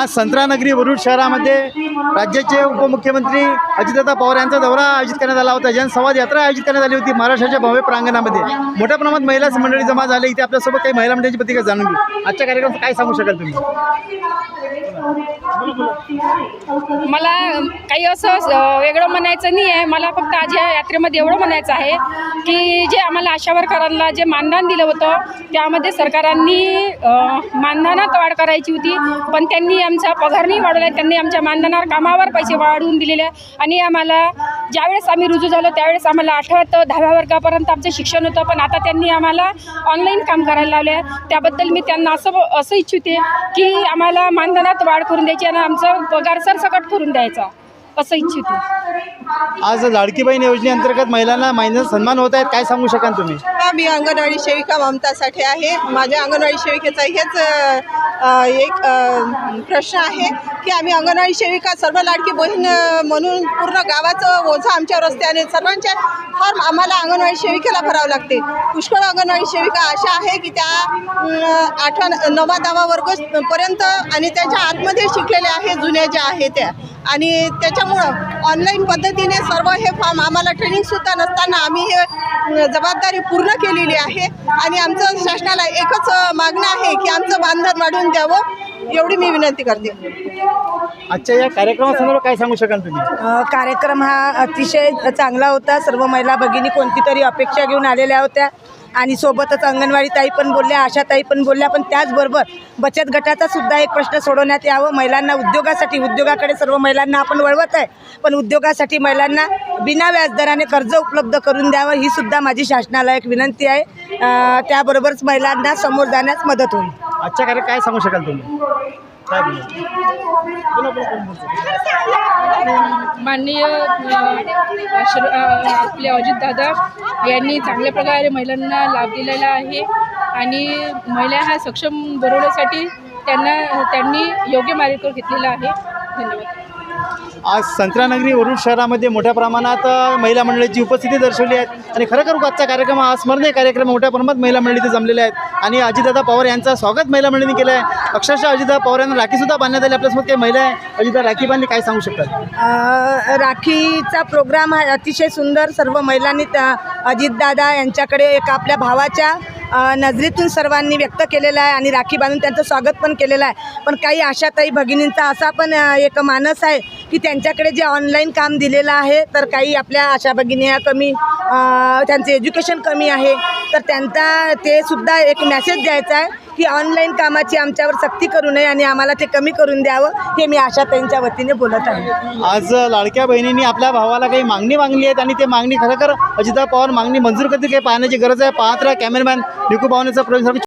आज संत्रानगरी वरुड शहरामध्ये राज्याचे उपमुख्यमंत्री अजितदादा पवार यांचा दौरा आयोजित करण्यात आला होता. जनसंवाद यात्रा आयोजित करण्यात आली होती महाराष्ट्राच्या भव्य प्रांगणामध्ये. मोठ्या प्रमाणात महिला मंडळी जमा झाले इथे आपल्यासोबत काही महिला मंडळीची प्रतिक्रिया जाणून घेऊ. आजच्या कार्यक्रमात काय सांगू शकाल तुम्ही? मला काही असं वेगळं म्हणायचं नाही आहे. मला फक्त आज या यात्रेमध्ये एवढं म्हणायचं आहे की जे आम्हाला आशावरकरांना जे मानधन दिलं होतं त्यामध्ये सरकारांनी मानधनात वाढ करायची होती. पण त्यांनी आमचा पगार नाही वाढवला त्यांनी आमच्या मानधनावर कामावर पैसे वाढवून दिलेले आहे. आणि आम्हाला ज्यावेळेस आम्ही रुजू झालो त्यावेळेस आम्हाला आठवतं दहाव्या वर्गापर्यंत आमचं शिक्षण होतं. पण आता त्यांनी आम्हाला ऑनलाईन काम करायला लावले आहे. त्याबद्दल मी त्यांना असं असं इच्छिते की आम्हाला मानधनात वाढ करून द्यायची. आणि आमचं पगार सरसकट करून द्यायचा असं इच्छिते. आज लाडकी बहीण योजनेअंतर्गत महिलांना महिन्याचा सन्मान होत आहेत काय सांगू शकाल तुम्ही? हा, मी अंगणवाडी सेविका ममतासाठी आहे. माझ्या अंगणवाडी सेविकेचा हेच एक प्रश्न आहे की आम्ही अंगणवाडी सेविका सर्व लाडकी बहीण म्हणून पूर्ण गावाचं ओझं आमच्यावर असते आणि सर्वांच्या फॉर्म आम्हाला अंगणवाडी सेविकेला भरावं लागते. पुष्कळ अंगणवाडी सेविका अशा आहे की त्या आठवा नवा दहावा वर्ग पर्यंत आणि त्याच्या आतमध्ये शिकलेल्या आहे जुन्या ज्या आहे त्या. आणि त्याच्यामुळं ऑनलाईन पद्धतीने सर्व हे फॉर्म आम्हाला ट्रेनिंगसुद्धा नसताना आम्ही हे जबाबदारी पूर्ण केलेली आहे. आणि आमचं शासनाला एकच मागणं आहे की आमचं बांधन वाढवून द्यावं. एवढी मी विनंती करते. आजच्या या कार्यक्रमासंदर्भात काय सांगू शकाल तुम्ही? अ, कार्यक्रम हा अतिशय चांगला होता. सर्व महिला भगिनी कोणती तरी अपेक्षा घेऊन आलेल्या होत्या. आणि सोबतच अंगणवाडी ताई पण बोलल्या आशाताई पण बोलल्या. पण त्याचबरोबर बचत गटाचा सुद्धा एक प्रश्न सोडवण्यात यावं. महिलांना उद्योगासाठी उद्योगाकडे सर्व महिलांना आपण वळवत आहे. पण उद्योगासाठी महिलांना बिना व्याजदराने कर्ज उपलब्ध करून द्यावं ही सुद्धा माझी शासनाला एक विनंती आहे. अ, त्याबरोबरच महिलांना समोर जाण्यास मदत होईल. आजच्या कार्य काय सांगू शकाल तुम्ही? काय माननीय अ, श्र अ, आपले अजितदादा यांनी चांगल्या प्रकारे महिलांना लाभ दिलेला आहे आणि महिला हा सक्षम बनवण्यासाठी त्यांना त्यांनी योग्य मार्ग घेतलेला आहे. धन्यवाद. आज संत्रानगरी वरुड शहरामध्ये मोठ्या प्रमाणात महिला मंडळीची उपस्थिती दर्शवली आहे. आणि खरोखर आजचा कार्यक्रम हा स्मरणीय कार्यक्रम मोठ्या प्रमाणात महिला मंडळी इथे जमलेल्या आहेत. आणि अजितदादा पवार यांचा स्वागत महिला मंडळीने केलं आहे अक्षरशः अजितदा पवार यांना राखीसुद्धा बांधण्यात आली. आपल्यासोबत काही महिला आहे अजितदा राखी बांधली काय सांगू शकतात राखीचा प्रोग्राम हा अतिशय सुंदर सर्व महिलांनी त्या अजितदादा यांच्याकडे एक आपल्या भावाच्या नजरेतून सर्वांनी व्यक्त केलेला आहे. आणि राखी बांधून त्यांचं स्वागत पण केलेलं आहे. पण काही आशाताई भगिनींचा असा पण एक मानस आहे की त्यांच्याकडे जे ऑनलाईन काम दिलेलं आहे तर काही आपल्या आशा भगिनी कमी त्यांचं एज्युकेशन कमी आहे. तर त्यांचा ते सुद्धा एक मेसेज द्यायचा आहे की ऑनलाईन कामाची आमच्यावर सक्ती करू नये आणि आम्हाला ते कमी करून द्यावं हे मी आशा त्यांच्या वतीने बोलत आहे. आज लाडक्या बहिणींनी आपल्या भावाला काही मागणी मागली आहेत आणि ते मागणी खरं अजिता पवार मागणी मंजूर करते काही पाहण्याची गरज आहे. पाहत राहा कॅमेरामॅन निकू पाहुण्याचा प्रयोग